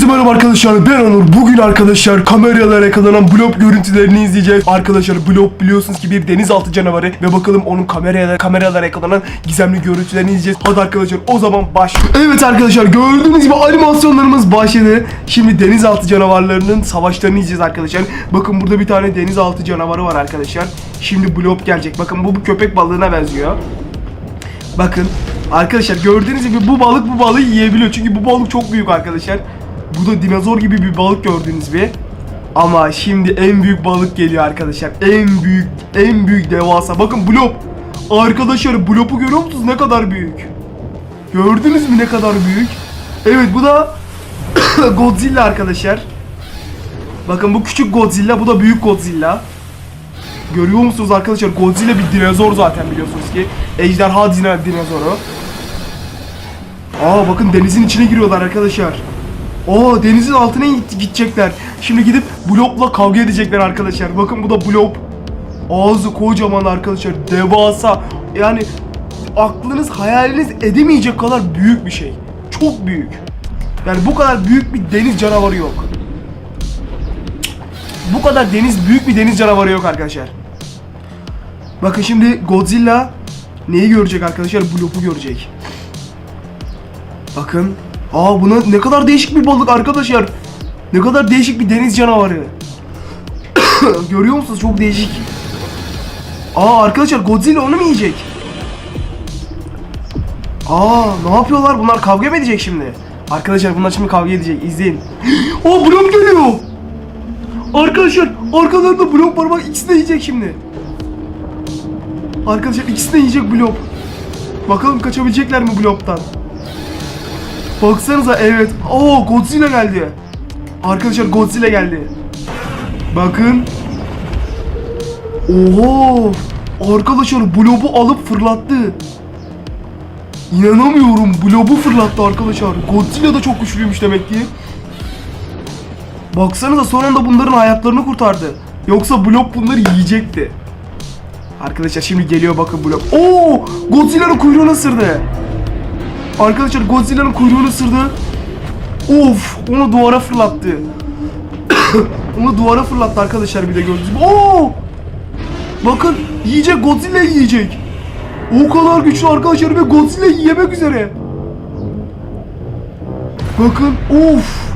Herkese merhaba arkadaşlar ben Onur. Bugün arkadaşlar kameralara yakalanan blop görüntülerini izleyeceğiz. Arkadaşlar blop biliyorsunuz ki bir denizaltı canavarı ve bakalım onun kameralara kameralara yakalanan gizemli görüntülerini izleyeceğiz. Hadi arkadaşlar o zaman başlıyor. Evet arkadaşlar gördüğünüz gibi animasyonlarımız başladı. Şimdi denizaltı canavarlarının savaşlarını izleyeceğiz arkadaşlar. Bakın burada bir tane denizaltı canavarı var arkadaşlar. Şimdi blop gelecek. Bakın bu, bu köpek balığına benziyor. Bakın arkadaşlar gördüğünüz gibi bu balık bu balığı yiyebiliyor. Çünkü bu balık çok büyük arkadaşlar. Bu da dinozor gibi bir balık gördüğünüz gibi. Ama şimdi en büyük balık geliyor arkadaşlar. En büyük, en büyük devasa. Bakın blop. Arkadaşlar blopu görüyor musunuz? Ne kadar büyük. Gördünüz mü ne kadar büyük? Evet bu da Godzilla arkadaşlar. Bakın bu küçük Godzilla, bu da büyük Godzilla. Görüyor musunuz arkadaşlar? Godzilla bir dinozor zaten biliyorsunuz ki. Ejderha dino- dinozoru. Aa bakın denizin içine giriyorlar arkadaşlar. Aa denizin altına gidecekler. Şimdi gidip Blop'la kavga edecekler arkadaşlar. Bakın bu da Blop. Ağzı kocaman arkadaşlar. Devasa. Yani aklınız hayaliniz edemeyecek kadar büyük bir şey. Çok büyük. Yani bu kadar büyük bir deniz canavarı yok. Bu kadar deniz büyük bir deniz canavarı yok arkadaşlar. Bakın şimdi Godzilla neyi görecek arkadaşlar? Blop'u görecek. Bakın. Aa buna ne kadar değişik bir balık arkadaşlar. Ne kadar değişik bir deniz canavarı. Görüyor musunuz? Çok değişik. Aa arkadaşlar Godzilla onu mu yiyecek? Aa ne yapıyorlar? Bunlar kavga mı edecek şimdi? Arkadaşlar bunlar şimdi kavga edecek. İzleyin. Aa Blop geliyor. Arkadaşlar arkalarında blok var bak ikisi de yiyecek şimdi. Arkadaşlar ikisi de yiyecek blok. Bakalım kaçabilecekler mi bloktan? Baksanıza evet. Oo Godzilla geldi. Arkadaşlar Godzilla geldi. Bakın. Oho. Arkadaşlar blobu alıp fırlattı. İnanamıyorum. Blobu fırlattı arkadaşlar. Godzilla da çok güçlüymüş demek ki. Baksanıza son anda bunların hayatlarını kurtardı. Yoksa blok bunları yiyecekti. Arkadaşlar şimdi geliyor bakın blok. Oo! Godzilla'nın kuyruğunu ısırdı. Arkadaşlar Godzilla'nın kuyruğunu ısırdı. Of! Onu duvara fırlattı. onu duvara fırlattı arkadaşlar bir de gördünüz mü? Oo! Bakın yiyecek Godzilla yiyecek. O kadar güçlü arkadaşlar ve Godzilla yemek üzere. Bakın of!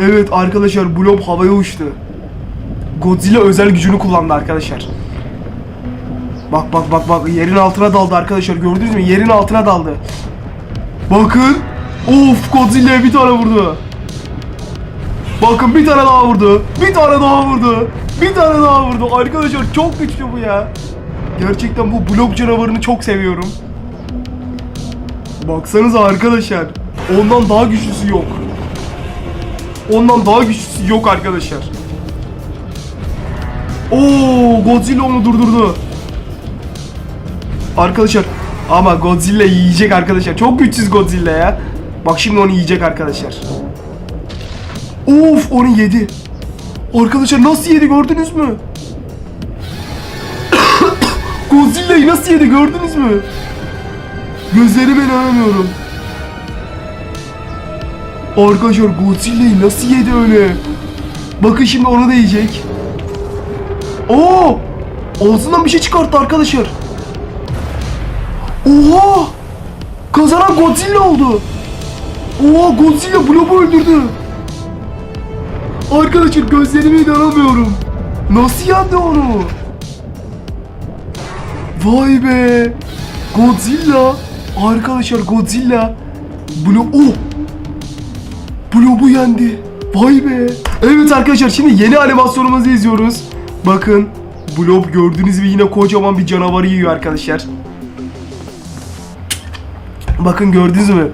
Evet arkadaşlar Blob havaya uçtu. Godzilla özel gücünü kullandı arkadaşlar. Bak bak bak bak yerin altına daldı arkadaşlar gördünüz mü? Yerin altına daldı. Bakın. Of Godzilla'ya bir tane vurdu. Bakın bir tane daha vurdu. Bir tane daha vurdu. Bir tane daha vurdu. Arkadaşlar çok güçlü bu ya. Gerçekten bu blok canavarını çok seviyorum. Baksanıza arkadaşlar. Ondan daha güçlüsü yok. Ondan daha güçlüsü yok arkadaşlar. Oo, Godzilla onu durdurdu. Arkadaşlar ama Godzilla yiyecek arkadaşlar. Çok güçsüz Godzilla ya. Bak şimdi onu yiyecek arkadaşlar. Of onu yedi. Arkadaşlar nasıl yedi gördünüz mü? Godzilla'yı nasıl yedi gördünüz mü? Gözlerime inanamıyorum. Arkadaşlar Godzilla'yı nasıl yedi öyle? Bakın şimdi onu da yiyecek. Oo! Ağzından bir şey çıkarttı arkadaşlar. Oha! Kazanan Godzilla oldu. Oha Godzilla Blob'u öldürdü. Arkadaşlar gözlerime inanamıyorum. Nasıl yendi onu? Vay be! Godzilla! Arkadaşlar Godzilla Blob... Oh! Blob'u yendi. Vay be. Evet arkadaşlar şimdi yeni animasyonumuzu izliyoruz. Bakın Blob gördüğünüz gibi yine kocaman bir canavarı yiyor arkadaşlar. Bakın gördünüz mü?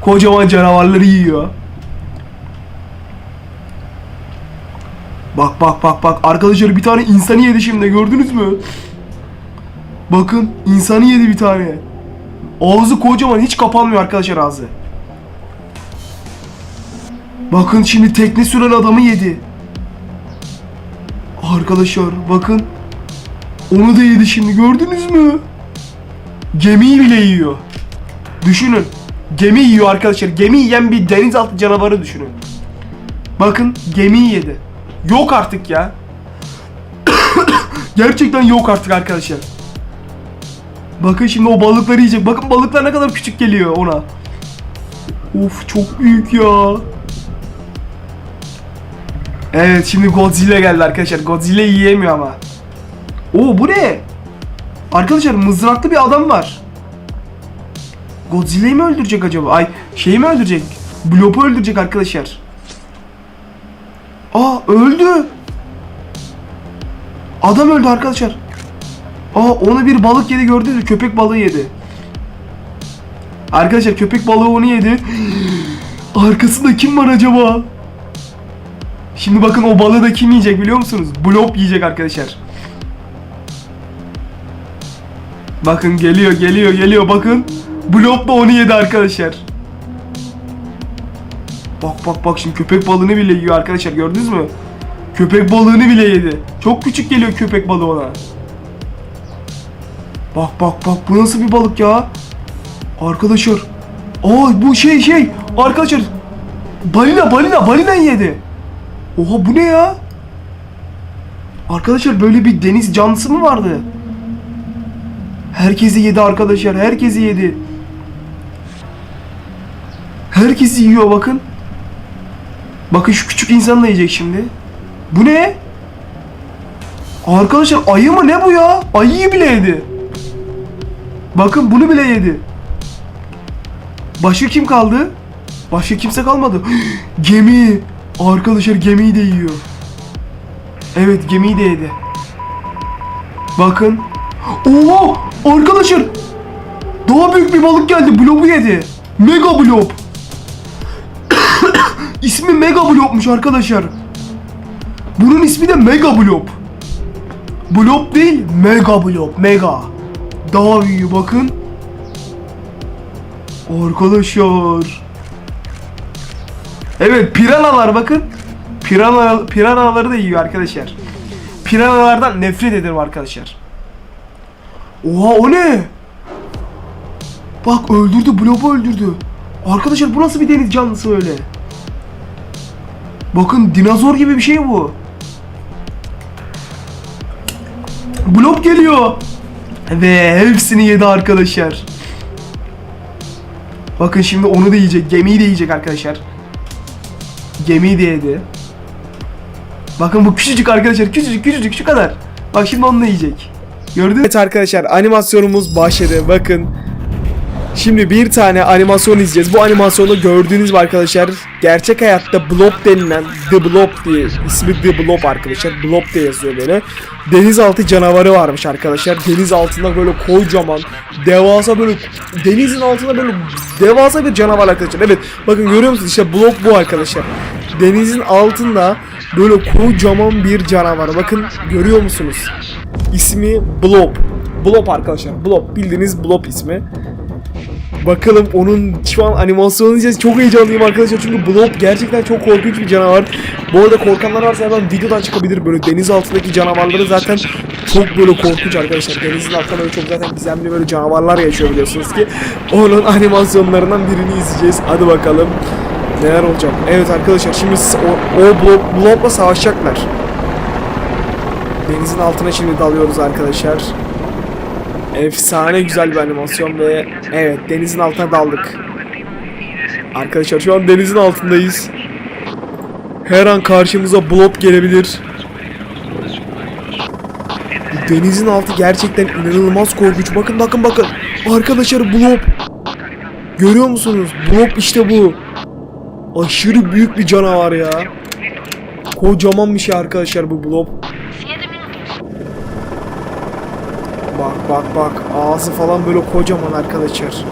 Kocaman canavarları yiyor. Bak bak bak bak arkadaşlar bir tane insanı yedi şimdi gördünüz mü? Bakın insanı yedi bir tane. Ağzı kocaman hiç kapanmıyor arkadaşlar ağzı. Bakın şimdi tekne süren adamı yedi. Arkadaşlar bakın. Onu da yedi şimdi gördünüz mü? Gemiyi bile yiyor. Düşünün. Gemi yiyor arkadaşlar. Gemi yiyen bir denizaltı canavarı düşünün. Bakın gemiyi yedi. Yok artık ya. Gerçekten yok artık arkadaşlar. Bakın şimdi o balıkları yiyecek. Bakın balıklar ne kadar küçük geliyor ona. Of çok büyük ya. Evet şimdi Godzilla geldi arkadaşlar. Godzilla yiyemiyor ama. Oo bu ne? Arkadaşlar mızraklı bir adam var. Godzilla'yı mı öldürecek acaba? Ay şeyi mi öldürecek? Blob'u öldürecek arkadaşlar. Aa öldü. Adam öldü arkadaşlar. Aa onu bir balık yedi gördünüz mü? Köpek balığı yedi. Arkadaşlar köpek balığı onu yedi. Arkasında kim var acaba? Şimdi bakın o balığı da kim yiyecek biliyor musunuz? Blob yiyecek arkadaşlar. Bakın geliyor geliyor geliyor bakın. Blob da onu yedi arkadaşlar. Bak bak bak şimdi köpek balığını bile yiyor arkadaşlar gördünüz mü? Köpek balığını bile yedi. Çok küçük geliyor köpek balığı ona. Bak bak bak bu nasıl bir balık ya? Arkadaşlar. Aa bu şey şey. Arkadaşlar. Balina balina balina yedi. Oha bu ne ya? Arkadaşlar böyle bir deniz canlısı mı vardı? Herkesi yedi arkadaşlar. Herkesi yedi. Herkesi yiyor bakın. Bakın şu küçük insan da yiyecek şimdi. Bu ne? Arkadaşlar ayı mı ne bu ya? Ayıyı bile yedi. Bakın bunu bile yedi. Başka kim kaldı? Başka kimse kalmadı. Gemi. Arkadaşlar gemiyi de yiyor. Evet gemiyi de yedi. Bakın. Oo! Arkadaşlar. Daha büyük bir balık geldi. Blob'u yedi. Mega blob. İsmi Mega Blob'muş arkadaşlar. Bunun ismi de Mega Blob. Blob değil, Mega Blob. Mega. Daha iyi bakın. Arkadaşlar. Evet piranalar bakın. Pirana, piranaları da yiyor arkadaşlar. Piranalardan nefret ederim arkadaşlar. Oha o ne? Bak öldürdü Blob'u öldürdü. Arkadaşlar bu nasıl bir deniz canlısı öyle? Bakın dinozor gibi bir şey bu. Blob geliyor. Ve hepsini yedi arkadaşlar. Bakın şimdi onu da yiyecek. Gemiyi de yiyecek arkadaşlar. Gemiyi de yedi. Bakın bu küçücük arkadaşlar. Küçücük küçücük şu kadar. Bak şimdi onu da yiyecek. Gördün mü? Evet arkadaşlar animasyonumuz başladı. Bakın. Şimdi bir tane animasyon izleyeceğiz. Bu animasyonda gördüğünüz gibi arkadaşlar gerçek hayatta Blob denilen The Blob diye ismi The Blob arkadaşlar. Blob diye yazıyor böyle. Denizaltı canavarı varmış arkadaşlar. Deniz altında böyle kocaman devasa böyle denizin altında böyle devasa bir canavar arkadaşlar. Evet bakın görüyor musunuz işte Blob bu arkadaşlar. Denizin altında böyle kocaman bir canavar. Bakın görüyor musunuz? İsmi Blob. Blob arkadaşlar. Blob bildiğiniz Blob ismi. Bakalım onun şu an animasyonu izleyeceğiz. Çok heyecanlıyım arkadaşlar çünkü Blob gerçekten çok korkunç bir canavar. Bu arada korkanlar varsa hemen videodan çıkabilir. Böyle deniz altındaki canavarları zaten çok böyle korkunç arkadaşlar. Denizin altında böyle çok zaten gizemli böyle canavarlar yaşıyor biliyorsunuz ki. Onun animasyonlarından birini izleyeceğiz. Hadi bakalım neler olacak. Evet arkadaşlar şimdi o, o Blob, Blob'la savaşacaklar. Denizin altına şimdi dalıyoruz arkadaşlar. Efsane güzel bir animasyon ve evet denizin altına daldık. Arkadaşlar şu an denizin altındayız. Her an karşımıza blob gelebilir. Bu denizin altı gerçekten inanılmaz korkunç. Bakın bakın bakın. Arkadaşlar blob. Görüyor musunuz? Blob işte bu. Aşırı büyük bir canavar ya. Kocaman bir şey arkadaşlar bu blob. Bak bak bak ağzı falan böyle kocaman arkadaşlar.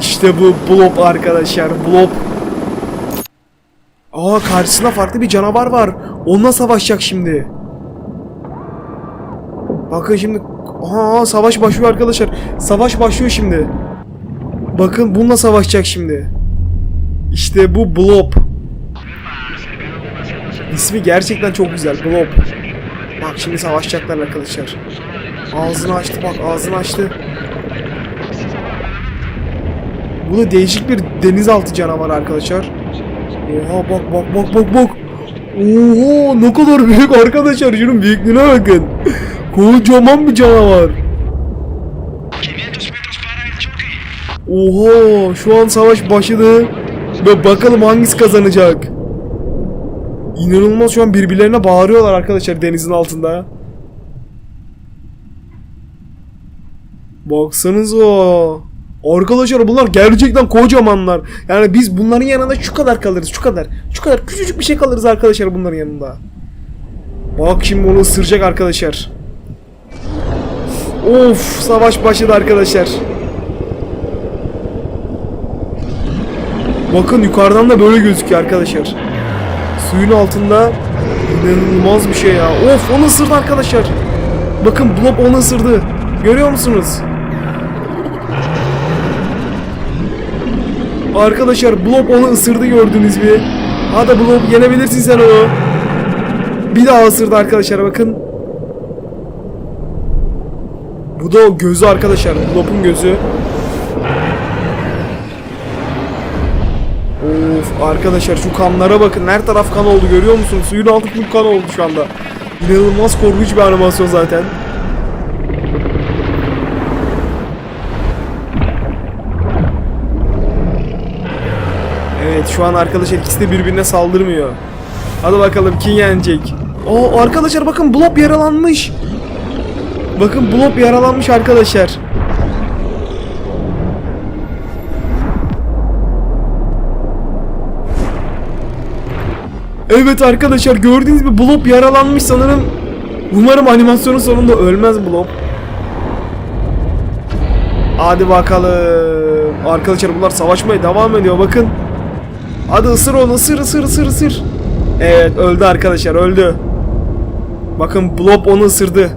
İşte bu Blob arkadaşlar Blob. Aa karşısında farklı bir canavar var. Onunla savaşacak şimdi. Bakın şimdi Aa savaş başlıyor arkadaşlar. Savaş başlıyor şimdi. Bakın bununla savaşacak şimdi. İşte bu Blob. İsmi gerçekten çok güzel Blob. Bak şimdi savaşacaklar arkadaşlar. Ağzını açtı bak ağzını açtı. Bu da değişik bir denizaltı canavarı arkadaşlar. Oha bak bak bak bak bak. Oho ne kadar büyük arkadaşlar şunun büyüklüğüne bakın. Kocaman bir canavar. Oha şu an savaş başladı. Ve bakalım hangisi kazanacak. İnanılmaz şu an birbirlerine bağırıyorlar arkadaşlar denizin altında. Baksanıza. Arkadaşlar bunlar gerçekten kocamanlar. Yani biz bunların yanında şu kadar kalırız. Şu kadar. Şu kadar küçücük bir şey kalırız arkadaşlar bunların yanında. Bak şimdi onu ısıracak arkadaşlar. Of savaş başladı arkadaşlar. Bakın yukarıdan da böyle gözüküyor arkadaşlar. Suyun altında inanılmaz bir şey ya. Of onu ısırdı arkadaşlar. Bakın Blob onu ısırdı. Görüyor musunuz? Arkadaşlar Blob onu ısırdı gördünüz mü? Hadi Blob yenebilirsin sen onu. Bir daha ısırdı arkadaşlar bakın. Bu da o gözü arkadaşlar. Blob'un gözü. Of arkadaşlar şu kanlara bakın. Her taraf kan oldu görüyor musunuz? Suyun altı full kan oldu şu anda. İnanılmaz korkunç bir animasyon zaten. Evet şu an arkadaşlar ikisi de birbirine saldırmıyor. Hadi bakalım kim yenecek? Oo arkadaşlar bakın Blob yaralanmış. Bakın Blob yaralanmış arkadaşlar. Evet arkadaşlar gördüğünüz gibi Blob yaralanmış sanırım. Umarım animasyonun sonunda ölmez Blob. Hadi bakalım. Arkadaşlar bunlar savaşmaya devam ediyor bakın. Hadi ısır onu ısır ısır ısır ısır. Evet öldü arkadaşlar öldü. Bakın Blob onu ısırdı.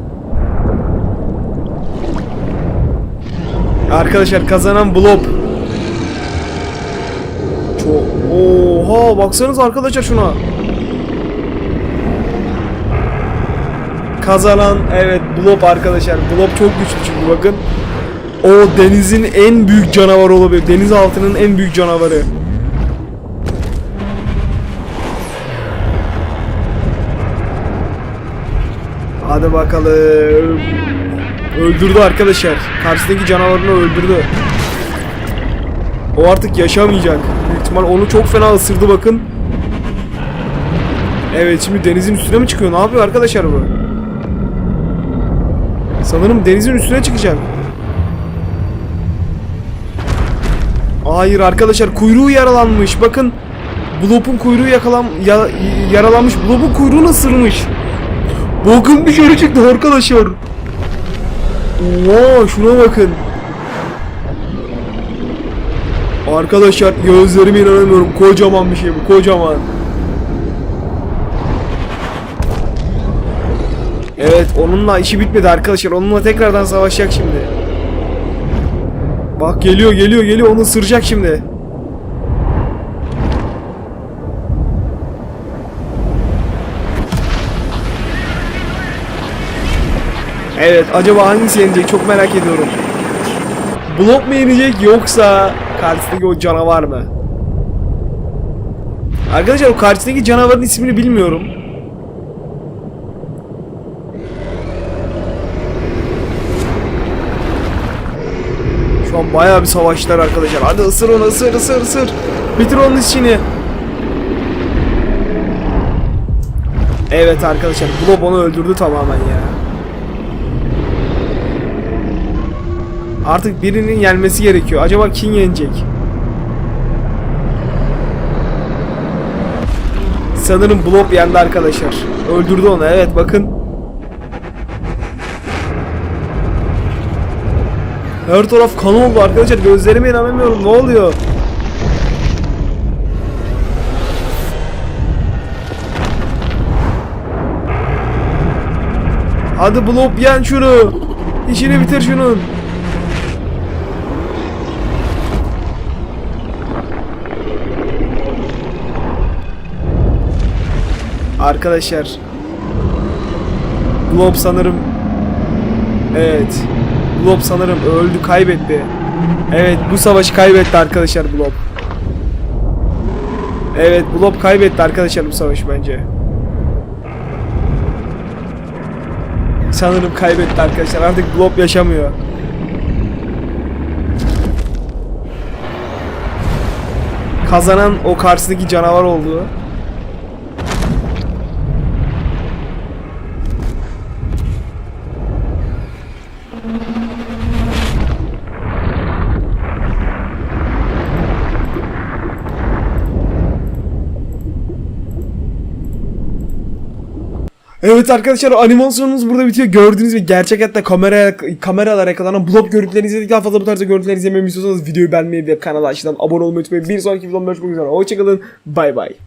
Arkadaşlar kazanan Blob. Çok... Oha baksanız arkadaşlar şuna. Kazanan evet Blob arkadaşlar. Blob çok güçlü çünkü bakın. O denizin en büyük canavarı olabilir. Deniz altının en büyük canavarı. Hadi bakalım. Öldürdü arkadaşlar. Karşısındaki canavarını öldürdü. O artık yaşamayacak. Büyük ihtimal onu çok fena ısırdı bakın. Evet şimdi denizin üstüne mi çıkıyor? Ne yapıyor arkadaşlar bu? Sanırım denizin üstüne çıkacak. Hayır arkadaşlar kuyruğu yaralanmış. Bakın Blob'un kuyruğu yakalan ya- yaralanmış. Blob'un kuyruğunu ısırmış. Bakın dışarı çıktı arkadaşlar. Oo şuna bakın. Arkadaşlar gözlerime inanamıyorum. Kocaman bir şey bu. Kocaman. Evet onunla işi bitmedi arkadaşlar. Onunla tekrardan savaşacak şimdi. Bak geliyor geliyor geliyor onu ısıracak şimdi. Evet acaba hangisi yenecek çok merak ediyorum. Blok mu yenecek yoksa karşısındaki o canavar mı? Arkadaşlar o karşısındaki canavarın ismini bilmiyorum. Şu an bayağı bir savaşlar arkadaşlar. Hadi ısır onu ısır ısır ısır. Bitir onun işini. Evet arkadaşlar Blob onu öldürdü tamamen ya. Artık birinin yenmesi gerekiyor. Acaba kim yenecek? Sanırım Blob yendi arkadaşlar. Öldürdü onu. Evet bakın. Her taraf kan oldu arkadaşlar. Gözlerime inanamıyorum. Ne oluyor? Hadi Blob yen şunu. İşini bitir şunun. Arkadaşlar Glob sanırım Evet Glob sanırım öldü kaybetti Evet bu savaşı kaybetti arkadaşlar Blob. Evet Blob kaybetti arkadaşlar bu savaşı bence. Sanırım kaybetti arkadaşlar artık Blob yaşamıyor. Kazanan o karşısındaki canavar oldu. Evet arkadaşlar animasyonumuz burada bitiyor. Gördüğünüz gibi gerçek hayatta kamera kameralar yakalanan blog görüntülerini izledik. Daha fazla bu tarzda görüntüler izlememi istiyorsanız videoyu beğenmeyi ve kanala aşağıdan abone olmayı unutmayın. Bir sonraki videomda görüşmek üzere. Hoşçakalın. Bay bay.